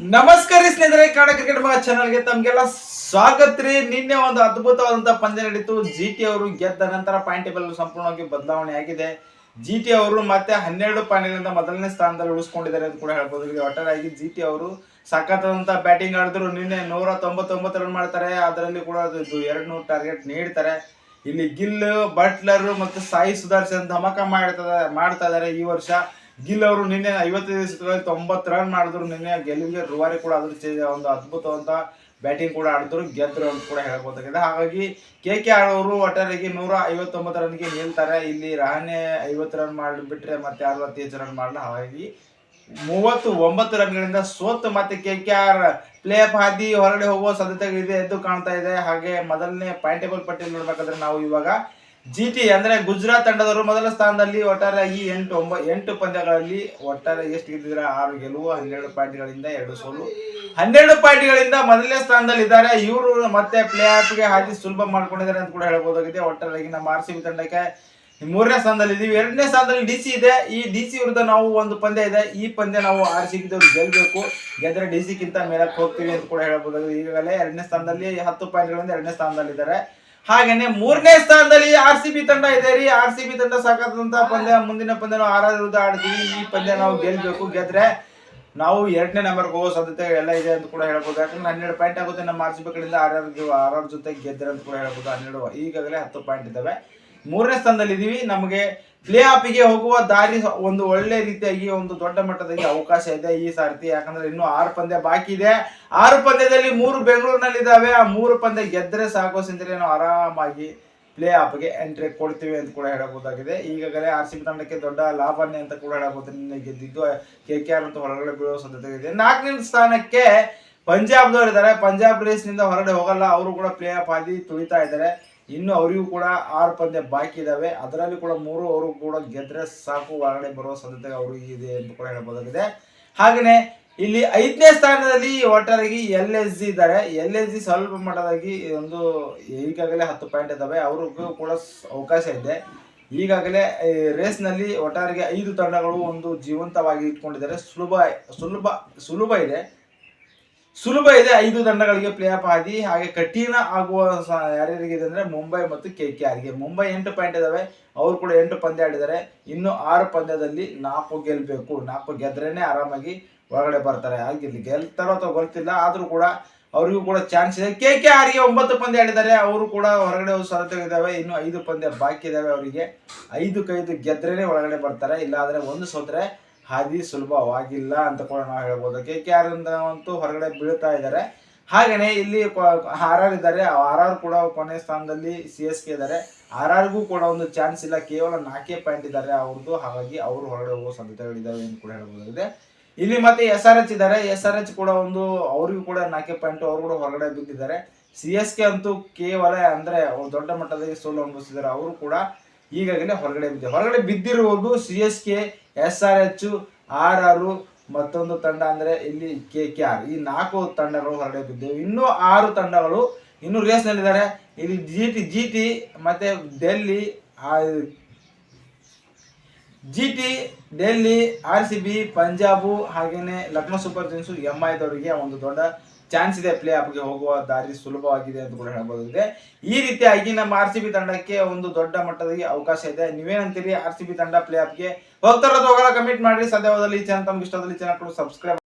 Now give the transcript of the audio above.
ನಮಸ್ಕಾರ ಸ್ನೇಹಿತರೆ, ಕನ್ನಡ ಕ್ರಿಕೆಟ್ ಮಗ ಚಾನಲ್ಗೆ ತಮಗೆಲ್ಲ ಸ್ವಾಗತ ರೀ. ನಿನ್ನೆ ಒಂದು ಅದ್ಭುತವಾದಂತ ಪಂದ್ಯ ನಡೀತು. ಜಿ ಟಿ ಅವರು ಗೆದ್ದ ನಂತರ ಪಾಯಿಂಟ್ ಟೇಬಲ್ ಸಂಪೂರ್ಣವಾಗಿ ಬದಲಾವಣೆ ಆಗಿದೆ. ಜಿ ಟಿ ಅವರು ಮತ್ತೆ ಹನ್ನೆರಡು ಪಾಯಿಂಟ್ಗಳಿಂದ ಮೊದಲನೇ ಸ್ಥಾನದಲ್ಲಿ ಉಳಿಸ್ಕೊಂಡಿದ್ದಾರೆ ಅಂತ ಕೂಡ ಹೇಳ್ಬೋದು. ಒಟ್ಟಾರೆಯಾಗಿ ಜಿ ಟಿ ಅವರು ಸಖತ್ತಾದಂಥ ಬ್ಯಾಟಿಂಗ್ ಆಡಿದ್ರು. ನಿನ್ನೆ ನೂರ ತೊಂಬತ್ತೊಂಬತ್ತು ರನ್ ಮಾಡ್ತಾರೆ. ಅದರಲ್ಲಿ ಕೂಡ ಅದು ಎರಡು ನೂರು ಟಾರ್ಗೆಟ್ ನೀಡ್ತಾರೆ. ಇಲ್ಲಿ ಗಿಲ್ ಬಟ್ಲರ್ ಮತ್ತು ಸಾಯಿ ಸುದರ್ಶನ್ ಧಮಕ ಮಾಡ್ತಾ ಮಾಡ್ತಾ ಇದ್ದಾರೆ ಈ ವರ್ಷ. ಗಿಲ್ ಅವರು ನಿನ್ನೆ ಐವತ್ತೈದು ದಿವಸಗಳಲ್ಲಿ ತೊಂಬತ್ತು ರನ್ ಮಾಡಿದ್ರು ನಿನ್ನೆ ಗೆಲುವಿಗೆ ರುವಾರಿ ಕೂಡ ಅದ್ರ ಒಂದು ಅದ್ಭುತವಂತ ಬ್ಯಾಟಿಂಗ್ ಕೂಡ ಆಡಿದ್ರು ಗೆದ್ದರು ಅಂತ ಕೂಡ ಹೇಳ್ಬೋದಾಗಿದೆ ಹಾಗಾಗಿ ಕೆ ಕೆ ಆರ್ ಅವರು ಒಟ್ಟಾರೆಗೆ ನೂರ ಐವತ್ತೊಂಬತ್ತು ರನ್ಗೆ ನಿಲ್ತಾರೆ. ಇಲ್ಲಿ ರಹಾನೆ ಐವತ್ತು ರನ್ ಮಾಡಿಬಿಟ್ರೆ ಮತ್ತೆ ಅರವತ್ತೈದು ರನ್ ಮಾಡಲ್ಲ. ಹಾಗಾಗಿ ಮೂವತ್ತು ಒಂಬತ್ತು ರನ್ಗಳಿಂದ ಸೋತು ಮತ್ತೆ K K R play off ಹಾದಿ ಹೊರಗಡೆ ಹೋಗುವ ಸಾಧ್ಯತೆಗಳಿದೆ ಎದ್ದು ಕಾಣ್ತಾ ಇದೆ. ಹಾಗೆ ಮೊದಲನೇ ಪಾಯಿಂಟ್ ಟೇಬಲ್ ಪಟ್ಟಿಯಲ್ಲಿ ನೋಡ್ಬೇಕಾದ್ರೆ ನಾವು ಇವಾಗ ಜಿ ಟಿ ಅಂದ್ರೆ ಗುಜರಾತ್ ತಂಡದವರು ಮೊದಲ ಸ್ಥಾನದಲ್ಲಿ ಒಟ್ಟಾರೆಯಾಗಿ ಎಂಟು ಒಂಬತ್ತು ಎಂಟು ಪಂದ್ಯಗಳಲ್ಲಿ ಒಟ್ಟಾರೆ ಎಷ್ಟು ಗೆದ್ದಿದ್ರೆ ಆರು ಗೆಲುವು, ಹನ್ನೆರಡು ಪಾಯಿಂಟ್ಗಳಿಂದ ಎರಡು ಸೋಲು. ಹನ್ನೆರಡು ಪಾಯಿಂಟ್ಗಳಿಂದ ಮೊದಲನೇ ಸ್ಥಾನದಲ್ಲಿ ಇದ್ದಾರೆ ಇವರು ಮತ್ತೆ ಪ್ಲೇ ಆಫ್ಗೆ ಹಾದಿ ಸುಲಭ ಮಾಡ್ಕೊಂಡಿದ್ದಾರೆ ಅಂತ ಕೂಡ ಹೇಳ್ಬೋದಾಗಿದೆ ಒಟ್ಟಾರೆಯಾಗಿ ನಮ್ಮ ಆರ್ ಸಿ ಬಿ ತಂಡಕ್ಕೆ ಮೂರನೇ ಸ್ಥಾನದಲ್ಲಿ ಇದೀವಿ. ಎರಡನೇ ಸ್ಥಾನದಲ್ಲಿ ಡಿ ಸಿ ಇದೆ. ಈ ಡಿ ಸಿ ವಿರುದ್ಧ ನಾವು ಒಂದು ಪಂದ್ಯ ಇದೆ. ಈ ಪಂದ್ಯ ನಾವು ಆರ್ ಸಿ ಬಿದವ್ರು ಗೆಲ್ಬೇಕು. ಗೆದ್ರೆ ಡಿ ಸಿಗಿಂತ ಮೇಲಕ್ಕೆ ಹೋಗ್ತೀವಿ ಅಂತ ಕೂಡ ಹೇಳ್ಬೋದಾಗಿದೆ ಈಗಾಗಲೇ ಎರಡನೇ ಸ್ಥಾನದಲ್ಲಿ ಹತ್ತು ಪಾಯಿಂಟ್ಗಳಿಂದ ಎರಡನೇ ಸ್ಥಾನದಲ್ಲಿದ್ದಾರೆ. ಹಾಗೇನೆ ಮೂರನೇ ಸ್ಥಾನದಲ್ಲಿ ಆರ್ ಸಿ ಬಿ ತಂಡ ಇದೆ ರೀ. ಆರ್ ಸಿ ಬಿ ತಂಡ ಸಾಕಾದಂತ ಪಂದ್ಯ, ಮುಂದಿನ ಪಂದ್ಯ ನಾವು ಆರ್ ವಿರುದ್ಧ ಆಡ್ತೀವಿ. ಈ ಪಂದ್ಯ ನಾವು ಗೆಲ್ಬೇಕು, ಗೆದ್ರೆ ನಾವು ಎರಡನೇ ನಂಬರ್ಗೆ ಹೋಗೋ ಸಾಧ್ಯತೆ ಎಲ್ಲ ಇದೆ ಅಂತ ಕೂಡ ಹೇಳ್ಬೋದು. ಯಾಕಂದ್ರೆ ಹನ್ನೆರಡು ಪಾಯಿಂಟ್ ಆಗುತ್ತೆ ನಮ್ಮ ಆರ್ ಸಿ ಬಿ ಕಡೆಯಿಂದ ಆರ್ ಆರ್ ಆರ್ ಆರ್ ಜೊತೆ ಗೆದ್ದರೆ ಅಂತ ಕೂಡ ಹೇಳ್ಬೋದು. ಹನ್ನೆರಡು ಈಗಾಗಲೇ ಹತ್ತು ಪಾಯಿಂಟ್ ಇದ್ದಾವೆ. ಮೂರನೇ ಸ್ಥಾನದಲ್ಲಿ ಇದೀವಿ ನಮಗೆ ಪ್ಲೇ ಆಫಿಗೆ ಹೋಗುವ ದಾರಿ ಒಂದು ಒಳ್ಳೆ ರೀತಿಯಾಗಿ ಒಂದು ದೊಡ್ಡ ಮಟ್ಟದಲ್ಲಿ ಅವಕಾಶ ಇದೆ ಈ ಸಾರ್ತಿ ಯಾಕಂದ್ರೆ ಇನ್ನು ಆರು ಪಂದ್ಯ ಬಾಕಿ ಇದೆ. ಆರು ಪಂದ್ಯದಲ್ಲಿ ಮೂರು ಬೆಂಗಳೂರಿನಲ್ಲಿ ಇದ್ದಾವೆ ಆ ಮೂರು ಪಂದ್ಯ ಗೆದ್ದರೆ ಸಾಕು ಸಿಂದ್ರೆ ನಾವು ಆರಾಮಾಗಿ ಪ್ಲೇ ಆಫ್ಗೆ ಎಂಟ್ರಿ ಕೊಡ್ತೀವಿ ಅಂತ ಕೂಡ ಹೇಳಬಹುದಾಗಿದೆ. ಈಗಾಗಲೇ ಆರ್ ಸಿ ತಂಡಕ್ಕೆ ದೊಡ್ಡ ಲಾಭನೇ ಅಂತ ಕೂಡ ಹೇಳಬಹುದು. ನಿನ್ನೆ ಗೆದ್ದಿದ್ದು ಕೆ ಕೆ ಆರ್ ಅಂತ ಹೊರಗಡೆ ಬೀಳುವ ಸಾಧ್ಯತೆ ಇದೆ. ನಾಲ್ಕನೇ ಸ್ಥಾನಕ್ಕೆ ಪಂಜಾಬ್ದವ್ರು ಇದ್ದಾರೆ. ಪಂಜಾಬ್ ರೇಸ್ನಿಂದ ಹೊರಗಡೆ ಹೋಗಲ್ಲ. ಅವರು ಕೂಡ ಪ್ಲೇ ಆಫ್ ಆಗಿ ತುಳಿತಾ ಇದ್ದಾರೆ. ಇನ್ನು ಅವರಿಗೂ ಕೂಡ ಆರು ಪಂದ್ಯ ಬಾಕಿ ಇದಾವೆ. ಅದರಲ್ಲಿ ಕೂಡ ಮೂರು ಅವರು ಕೂಡ ಗೆದ್ರೆ ಸಾಕು. ಹೊರಗಡೆ ಬರುವ ಸಾಧ್ಯತೆ ಅವ್ರಿಗೆ ಇದೆ ಎಂದು ಕೂಡ ಹೇಳಬಹುದಾಗಿದೆ. ಹಾಗೆಯೇ ಇಲ್ಲಿ ಐದನೇ ಸ್ಥಾನದಲ್ಲಿ ಒಟ್ಟಾರೆಯಾಗಿ ಎಲ್ ಎಸ್ ಜಿ ಇದ್ದಾರೆ. ಎಲ್ ಎಸ್ ಜಿ ಸ್ವಲ್ಪ ಮಟ್ಟದಾಗಿ ಒಂದು ಈಗಾಗಲೇ ಹತ್ತು ಪಾಯಿಂಟ್ ಇದ್ದಾವೆ ಅವ್ರಿಗೂ ಕೂಡ ಅವಕಾಶ ಇದೆ. ಈಗಾಗಲೇ ರೇಸ್ನಲ್ಲಿ ಒಟ್ಟಾರೆಗೆ ಐದು ತಂಡಗಳು ಒಂದು ಜೀವಂತವಾಗಿ ಇಟ್ಕೊಂಡಿದ್ದಾರೆ. ಸುಲಭ ಸುಲಭ ಸುಲಭ ಇದೆ. ಸುಲಭ ಇದೆ ಐದು ತಂಡಗಳಿಗೆ ಪ್ಲೇ ಆಫ್ ಆಗಿ, ಹಾಗೆ ಕಠಿಣ ಆಗುವ ಯಾರ್ಯಾರಿಗೆ ಇದೆ ಅಂದ್ರೆ ಮುಂಬೈ ಮತ್ತು ಕೆ ಕೆ ಆರ್ಗೆ ಮುಂಬೈ ಎಂಟು ಪಾಯಿಂಟ್ ಇದಾವೆ, ಅವರು ಕೂಡ ಎಂಟು ಪಂದ್ಯ ಆಡಿದ್ದಾರೆ. ಇನ್ನು ಆರು ಪಂದ್ಯದಲ್ಲಿ ನಾಲ್ಕು ಗೆಲ್ಲಬೇಕು ನಾಲ್ಕು ಗೆದ್ರೇನೆ ಆರಾಮಾಗಿ ಒಳಗಡೆ ಬರ್ತಾರೆ. ಹಾಗೆ ಇಲ್ಲಿ ಗೆಲ್ತಾರೋ ಅಥವಾ ಗೊತ್ತಿಲ್ಲ ಆದರೂ ಕೂಡ ಅವರಿಗೂ ಕೂಡ ಚಾನ್ಸ್ ಇದೆ. ಕೆ ಕೆ ಆರ್ಗೆ ಒಂಬತ್ತು ಪಂದ್ಯ ಆಡಿದ್ದಾರೆ, ಅವರು ಕೂಡ ಹೊರಗಡೆ ಇದಾವೆ. ಇನ್ನು ಐದು ಪಂದ್ಯ ಬಾಕಿ ಇದಾವೆ ಅವರಿಗೆ. ಐದು ಕೈದು ಗೆದ್ರೇನೆ ಒಳಗಡೆ ಬರ್ತಾರೆ. ಇಲ್ಲಾಂದ್ರೆ ಒಂದು ಸೋತ್ರೆ ಹಾದಿ ಸುಲಭವಾಗಿಲ್ಲ ಅಂತ ಕೂಡ ನಾವು ಹೇಳ್ಬೋದು. ಕೆ ಕೆ ಆರ್ ಅಂತೂ ಹೊರಗಡೆ ಬೀಳ್ತಾ ಇದ್ದಾರೆ. ಹಾಗೆಯೇ ಇಲ್ಲಿ ಆರ್ ಆರ್ ಇದ್ದಾರೆ. ಆರ್ ಆರ್ ಕೂಡ ಕೊನೆ ಸ್ಥಾನದಲ್ಲಿ ಸಿ ಎಸ್ ಕೆ ಇದ್ದಾರೆ. ಆರ್ ಆರ್ಗೂ ಕೂಡ ಒಂದು ಚಾನ್ಸ್ ಇಲ್ಲ. ಕೇವಲ ನಾಲ್ಕೇ ಪಾಯಿಂಟ್ ಇದ್ದಾರೆ ಅವ್ರದ್ದು. ಹಾಗಾಗಿ ಅವರು ಹೊರಗಡೆ ಹೋಗುವ ಸಾಧ್ಯತೆಗಳಿದ್ದಾವೆ ಎಂದು ಕೂಡ ಹೇಳ್ಬೋದಾಗಿದೆ ಇಲ್ಲಿ ಮತ್ತೆ ಎಸ್ ಆರ್ ಎಚ್ ಇದ್ದಾರೆ. ಎಸ್ ಆರ್ ಎಚ್ ಕೂಡ ಒಂದು ಅವ್ರಿಗೂ ಕೂಡ ನಾಲ್ಕೇ ಪಾಯಿಂಟ್, ಅವರು ಕೂಡ ಹೊರಗಡೆ ಬಿದ್ದಿದ್ದಾರೆ. ಸಿ ಎಸ್ ಕೆ ಅಂತೂ ಕೇವಲ ಅಂದರೆ ಅವ್ರು ದೊಡ್ಡ ಮಟ್ಟದಲ್ಲಿ ಸೋಲು ಅನುಭವಿಸಿದ್ದಾರೆ. ಅವರು ಕೂಡ ಈಗಾಗಲೇ ಹೊರಗಡೆ ಬಿದ್ದಿದೆ. ಹೊರಗಡೆ ಬಿದ್ದಿರುವುದು C S K, S R H, R R ಮತ್ತೊಂದು ತಂಡ ಅಂದ್ರೆ ಇಲ್ಲಿ ಕೆ ಕೆ ಆರ್. ಈ ನಾಲ್ಕು ತಂಡಗಳು ಹೊರಗಡೆ ಬಿದ್ದಿವೆ. ಇನ್ನೂ ಆರು ತಂಡಗಳು ಇನ್ನೂ ರೇಸ್ನಲ್ಲಿದ್ದಾರೆ ಇಲ್ಲಿ ಜಿ ಟಿ ಜಿ ಟಿ ಮತ್ತೆ Delhi G T, Delhi, R C B, Punjab ಹಾಗೆಯೇ ಲಕ್ನೋ ಸೂಪರ್ ಕಿಂಗ್ಸು, ಎಂ ಐದವರಿಗೆ ಒಂದು ದೊಡ್ಡ ಚಾನ್ಸ್ ಇದೆ ಪ್ಲೇ ಆಫ್ಗೆ ಹೋಗುವ ದಾರಿ ಸುಲಭವಾಗಿದೆ ಅಂತ ಕೂಡ ಹೇಳ್ಬೋದಿದೆ ಈ ರೀತಿಯಾಗಿ ನಮ್ಮ ಆರ್ ಸಿ ತಂಡಕ್ಕೆ ಒಂದು ದೊಡ್ಡ ಮಟ್ಟದಲ್ಲಿ ಅವಕಾಶ ಇದೆ. ನೀವೇನಂತೀರಿ? ಆರ್ ಸಿ ಬಿ ತಂಡ ಪ್ಲೇ ಆಫ್ಗೆ ಹೋಗ್ತಾರೋದು ಹೋಗಲ್ಲ ಕಮಿಟ್ ಮಾಡಿ ಸದ್ಯವಾದಲ್ಲಿ ಚಾನಲ್ ತಮ್ಗೆ ಇಷ್ಟದಲ್ಲಿ ಚಾನಲ್ ಸಬ್ಸ್ಕ್ರೈಬ್